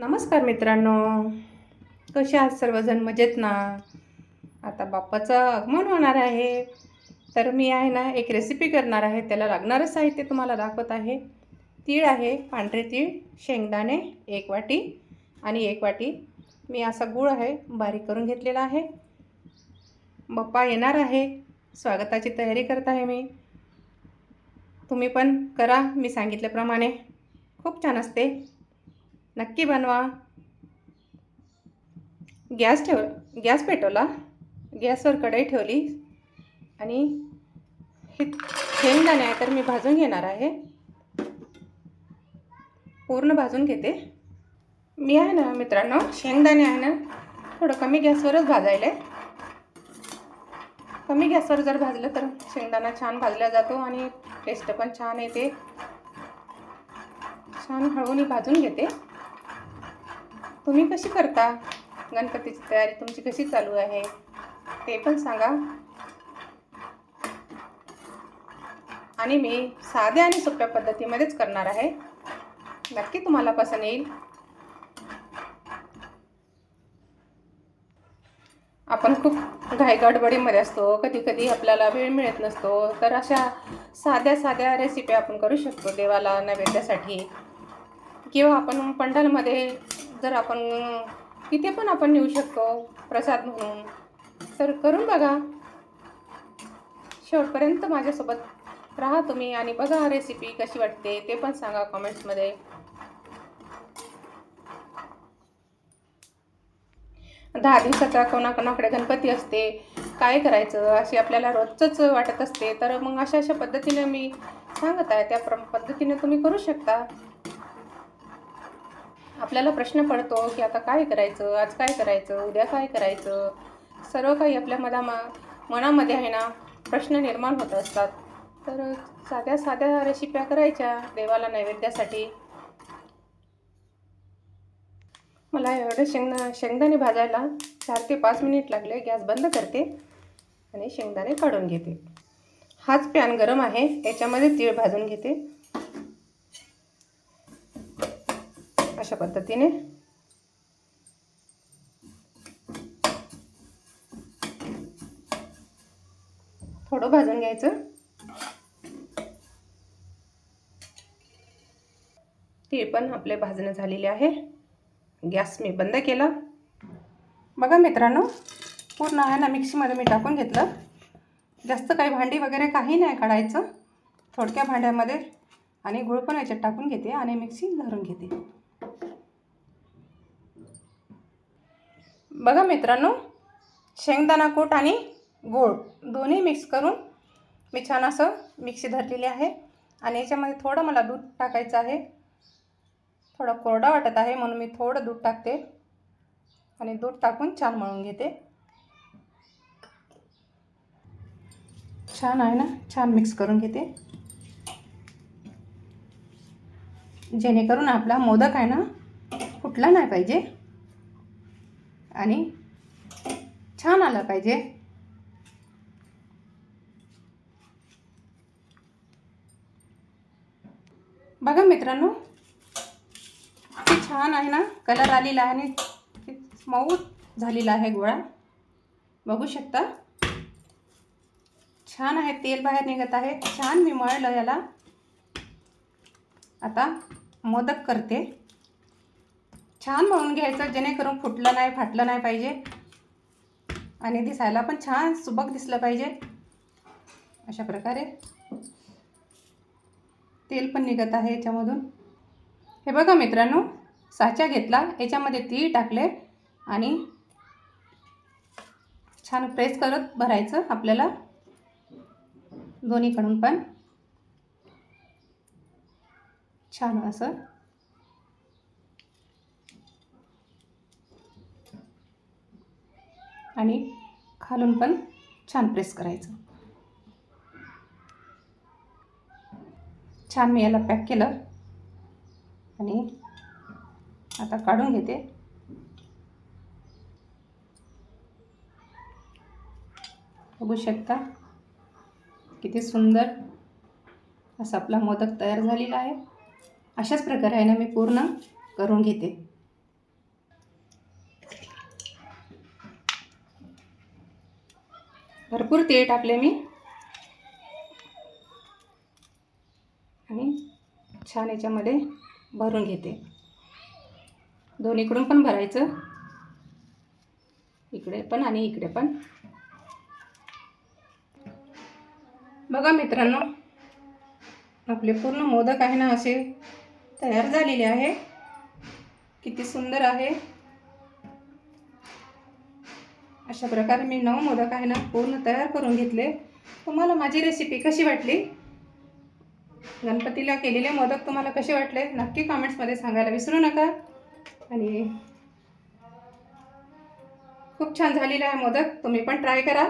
नमस्कार मित्रांनो. कसे आहात सर्वजण? मजेत ना? आता बाप्पाचं आगमन होणार आहे. तर मी आहे ना एक रेसिपी करणार आहे. त्याला लागणारं साहित्य तुम्हाला दाखवत आहे. तीळ आहे पांढरे तीळ शेंगदाणे एक वाटी आणि एक वाटी. मी असा गूळ आहे बारीक करून घेतलेला आहे. बाप्पा येणार आहे. स्वागताची तयारी करत आहे मी. तुम्ही पण करा मी सांगितल्याप्रमाणे. खूप छान असते. नक्की बनवा. गॅस ठेव गॅस पेटवला. गॅसवर कढई ठेवली. आणि हे शेंगदाणे आहे तर मी भाजून घेणार आहे. पूर्ण भाजून घेते. मी आहे ना मित्रांनो शेंगदाणे आहे ना थोडं कमी गॅसवरच भाजायला. आहे कमी गॅसवर जर भाजलं तर शेंगदाणा छान भाजला जातो आणि टेस्ट पण छान येते. छान हळूनी भाजून घेते. तुम्ही कशी करता गणपतीची तयारी? तुमची कशी चालू आहे? ते पण सांगा. आणि मी साध्या आणि सोप्या पद्धतीमध्येच करणार आहे. नक्की तुम्हाला पसंत येईल. आपण खूप घाईगडबडीमध्ये असतो. कधी कधी आपल्याला वेळ मिळत नसतो. तर अशा साध्या साध्या रेसिपी आपण करू शकतो देवाला नैवेद्यासाठी. किंवा आपण पंडालमध्ये जर आपण तिथे पण आपण नेऊ शकतो प्रसाद म्हणून. तर करून बघा. शेवटपर्यंत माझ्यासोबत राहा तुम्ही आणि बघा रेसिपी कशी वाटते ते पण सांगा कमेंट्समध्ये दहा दिवसाचा कोणाकोणाकडे गणपती असते काय करायचं अशी आपल्याला रोजचंच वाटत असते. तर मग अशा अशा पद्धतीने मी सांगत आहे त्या प्र पद्धतीने तुम्ही करू शकता. आपल्याला प्रश्न पडतो की आता काय करायचं आज काय करायचं उद्या काय करायचं? सर्व काही आपल्या मधा मनामध्ये आहे ना प्रश्न निर्माण होत असतात. तर साध्या साध्या रेसिप्या करायच्या देवाला नैवेद्यासाठी. मला एवढे शेंगदा शेंगदाणे भाजायला चार ते पाच मिनिट लागले गॅस बंद करते आणि शेंगदाणे काढून घेते. हाच पॅन गरम आहे याच्यामध्ये तीळ भाजून घेते. अशा पद्धतीने. थोडं भाजून घ्यायचं. ती पण आपले भाजणं झालेले आहे. गॅस मी बंद केला. बघा मित्रांनो पूर्ण आहे ना मिक्सीमध्ये मी टाकून घेतलं. जास्त काही भांडी वगैरे काही नाही काढायचं. थोडक्या भांड्यामध्ये आणि गुळ पण याच्यात टाकून घेते आणि मिक्सी धरून घेते. बघा मित्रांनो शेंगदाणा कूट आणि गोड दोन्ही मिक्स करून मी छान असं मिक्सी धरलेली आहे आणि याच्यामध्ये थोडं मला दूध टाकायचं आहे. थोडा कोरडा वाटत आहे म्हणून मी थोडं दूध टाकते आणि दूध टाकून छान मळून घेते. छान आहे ना? छान मिक्स करून घेते. जेणेकरून आपला मोदक आहे ना फुटला नाही पाहिजे. आणि छान आला पाहिजे. बघा मित्रांनो किती छान आहे ना? कलर आलेला आहे आणि मऊ झालेला आहे गोळा. बघू शकता. छान आहे तेल बाहेर निघत आहे. छान मी मळलं याला. आता मोदक करते. छान मळून घ्यायचं जेणेकरून फुटलं नाही फाटलं नाही पाहिजे. आणि दिसायला पण छान सुबक दिसलं पाहिजे. अशा प्रकारे. तेल पण निघत आहे याच्यामधून. हे बघा मित्रांनो साचा घेतला. याच्यामध्ये तीळ टाकले आणि छान प्रेस करत भरायचं आपल्याला. दोन्हीकडून पण. छान असं. आणि खालून पण छान प्रेस करायचं. छान मी याला पॅक केलं. आणि आता काढून घेते. बघू शकता किती सुंदर असा आपला मोदक तयार झालेला आहे. अशाच प्रकारे आहे ना मी पूर्ण करून घेते. भरपूर तेल टाकले मी. आणि छान याच्यामध्ये भरून घेते. दोन्हीकडून पण भरायचं. इकडे पण आणि इकडे पण. बघा मित्रांनो आपले पूर्ण मोदक आहे ना असे तयार झालेले आहे. किती सुंदर आहे. अशा प्रकारे मी नऊ मोदक आहे ना पूर्ण तयार करून घेतले. तुम्हाला माझी रेसिपी कशी वाटली? गणपतीला केलेले मोदक तुम्हाला कसे वाटले? नक्की कमेंट्समध्ये सांगायला विसरू नका. आणि खूप छान झालेला आहे मोदक तुम्ही पण ट्राय करा.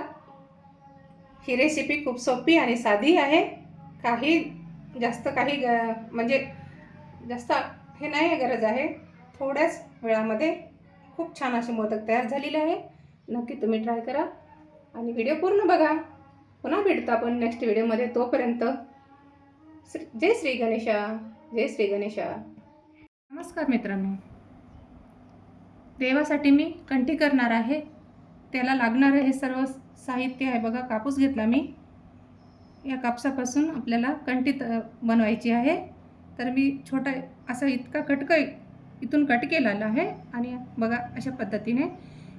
ही रेसिपी खूप सोपी आणि साधी आहे. काही जास्त काही ग म्हणजे जास्त हे नाही गरज आहे. थोड्याच वेळामध्ये खूप छान असे मोदक तयार झालेले आहे नक्की तुम्ही ट्राय करा. आणि व्हिडिओ पूर्ण बघा. पुन्हा भेटतो आपण नेक्स्ट व्हिडिओमध्ये तोपर्यंत श्री जय श्री गणेशा. जय श्री गणेशा. नमस्कार मित्रांनो. देवासाठी मी कंठी करणार आहे. त्याला लागणारं हे सर्व साहित्य आहे बघा. कापूस घेतला मी. या कापसापासून आपल्याला कंठी त बनवायची आहे. तर मी छोटा असा इतका कटक इथून कट केलेला आहे. आणि बघा अशा पद्धतीने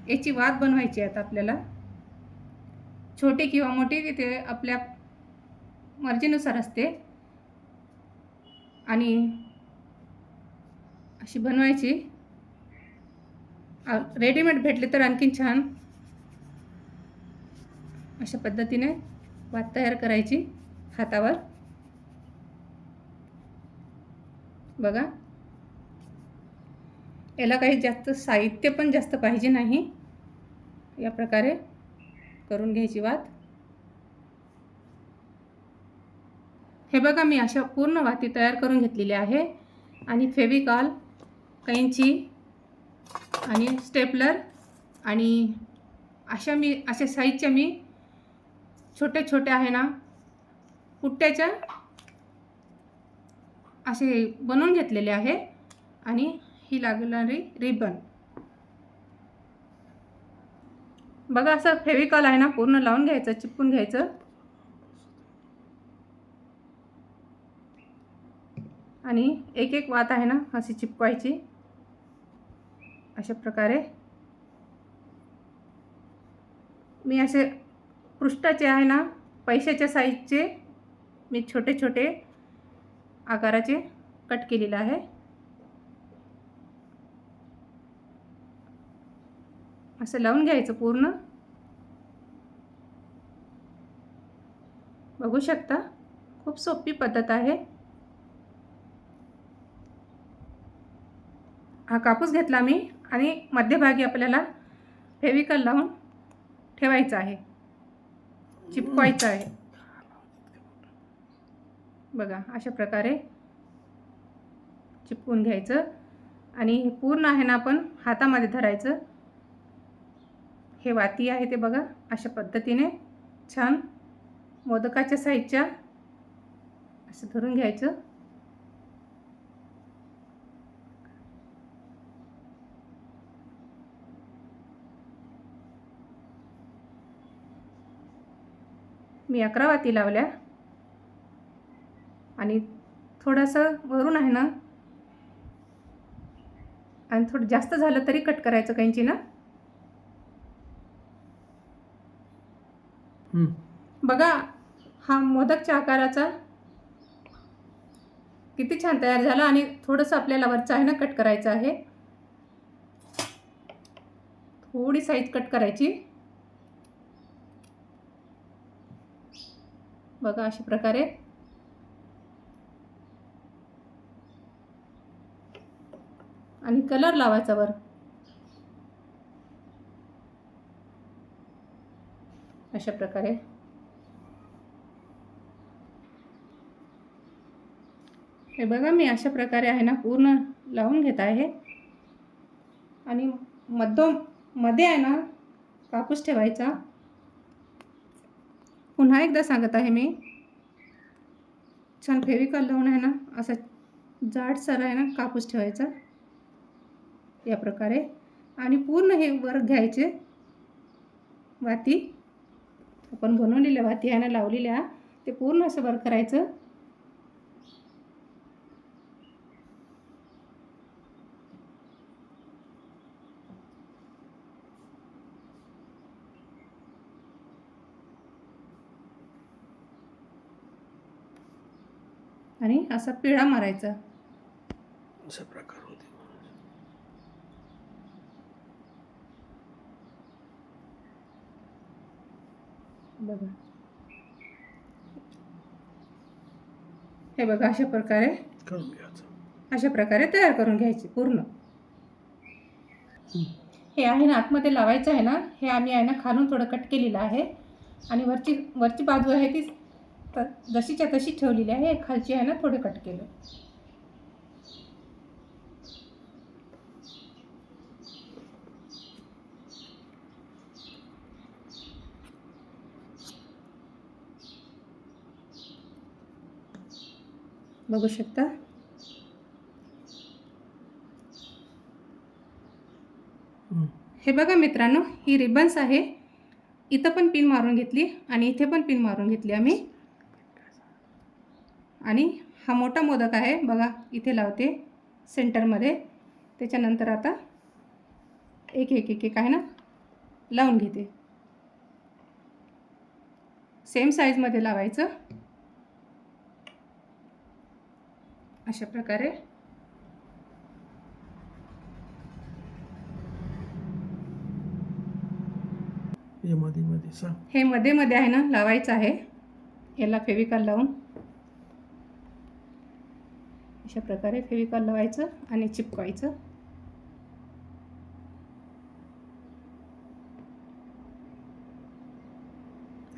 याची वात बनवायची आहे आपल्याला. छोटी किंवा मोठी तिथे आपल्या मर्जीनुसार असते. आणि अशी बनवायची. रेडीमेड भेटले तर आणखीन छान. अशा पद्धतीने वात तयार करायची हातावर. बघा. याला काही जास्त साहित्य पण जास्त पाहिजे नाही. या प्रकारे करून घ्यायची वात. हे बघा मी अशा पूर्ण वाती तयार करून घेतलेली आहे. आणि फेविकॉल कैंची आणि स्टेपलर आणि अशा मी अशा साईजच्या मी छोटे छोटे आहे ना पुट्ट्याच्या असे बनवून घेतलेले आहे. आणि ही लागणारी रिबन. बघा असं फेविकॉल आहे ना पूर्ण लावून घ्यायचं चिपकून घ्यायचं. आणि एक एक वात आहे ना अशी चिपकवायची. अशा प्रकारे. मी असे पृष्ठाचे आहे ना पैशाच्या साईजचे मी छोटे छोटे आकाराचे कट केलेलं आहे. असं लावून घ्यायचं पूर्ण. बघू शकता? खूप सोपी पद्धत आहे. हा कापूस घेतला मी आणि मध्यभागी आपल्याला फेविकल लावून ठेवायचं आहे. चिपकवायचं आहे. बघा अशा प्रकारे चिपकून घ्यायचं. आणि पूर्ण आहे ना आपण हातामध्ये धरायचं. हे वाती आहे ते बघा. अशा पद्धतीने छान मोदकाच्या साईजच्या असं धरून घ्यायचं. मी अकरा वाती लावल्या. आणि थोडंसं वरून आहे ना आणि थोडं जास्त झालं तरी कट करायचं काहींची ना. बघा हा मोदकच्या आकाराचा किती छान तयार झाला आणि थोडंसं आपल्याला वरचं आहे ना कट करायचं आहे. थोडी साईज कट करायची. बघा अशा प्रकारे. आणि कलर लावायचा वर. अशा प्रकारे. हे बघा मी अशा प्रकारे आहे ना पूर्ण लावून घेत आहे. आणि मध्यमध्ये आहे ना कापूस ठेवायचा. पुन्हा एकदा सांगत आहे मी. छान फेविकॉल लावून आहे ना असा जाडसर आहे ना कापूस ठेवायचा. या प्रकारे. आणि पूर्ण हे वर घ्यायचे. वाती. आपण बनवलेल्या भाती आहे लावलेल्या ते पूर्ण असं वर करायचं. आणि असा पिळा मारायचा. असा प्रकार होते. बघा. हे बघा अशा प्रकारे करून घ्यायचं अशा प्रकारे तयार करून घ्यायची पूर्ण. हे आहे ना आतमध्ये लावायचं आहे ना हे आम्ही आहे ना खालून थोडं कट केलेलं आहे. आणि वरची वरची बाजू आहे ती त जशीच्या तशी ठेवलेली आहे खालची आहे ना थोडं कट केलं. बघू शकता. हं. बघा मित्रांनो ही रिबन्स आहे. इथं पण पिन मारून घेतली आणि इथे पण पिन मारून घेतली आम्ही. आणि हा मोठा मोदक आहे बघा इथे लावते सेंटरमध्ये त्याच्यानंतर आता एक एक एक एक आहे ना लावून घेते. सेम साईजमध्ये लावायचं. अशा प्रकारे. हे मध्ये मध्ये हे मध्ये मध्ये आहे ना लावायचं आहे. याला फेविकॉल लावून. अशा प्रकारे फेविकॉल लावायचं आणि चिपकवायचं.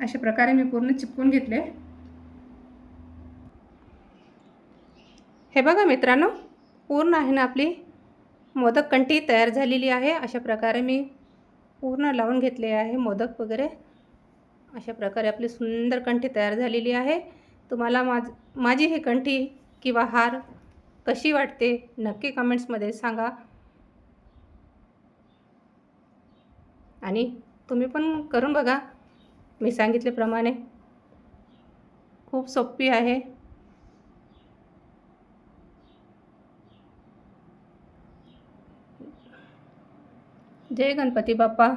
अशा प्रकारे मी पूर्ण चिपकून घेतले. हे बघा मित्रांनो पूर्ण आहे ना आपली मोदक कंठी तयार झालेली आहे. अशा प्रकारे मी पूर्ण लावून घेतले आहे मोदक वगैरे. अशा प्रकारे आपली सुंदर कंठी तयार झालेली आहे. तुम्हाला माझ माझी ही कंठी किंवा हार कशी वाटते नक्की कमेंट्समध्ये सांगा. आणि तुम्ही पण करून बघा. मी सांगितल्याप्रमाणे खूप सोपी आहे. जय गणपती बाप्पा.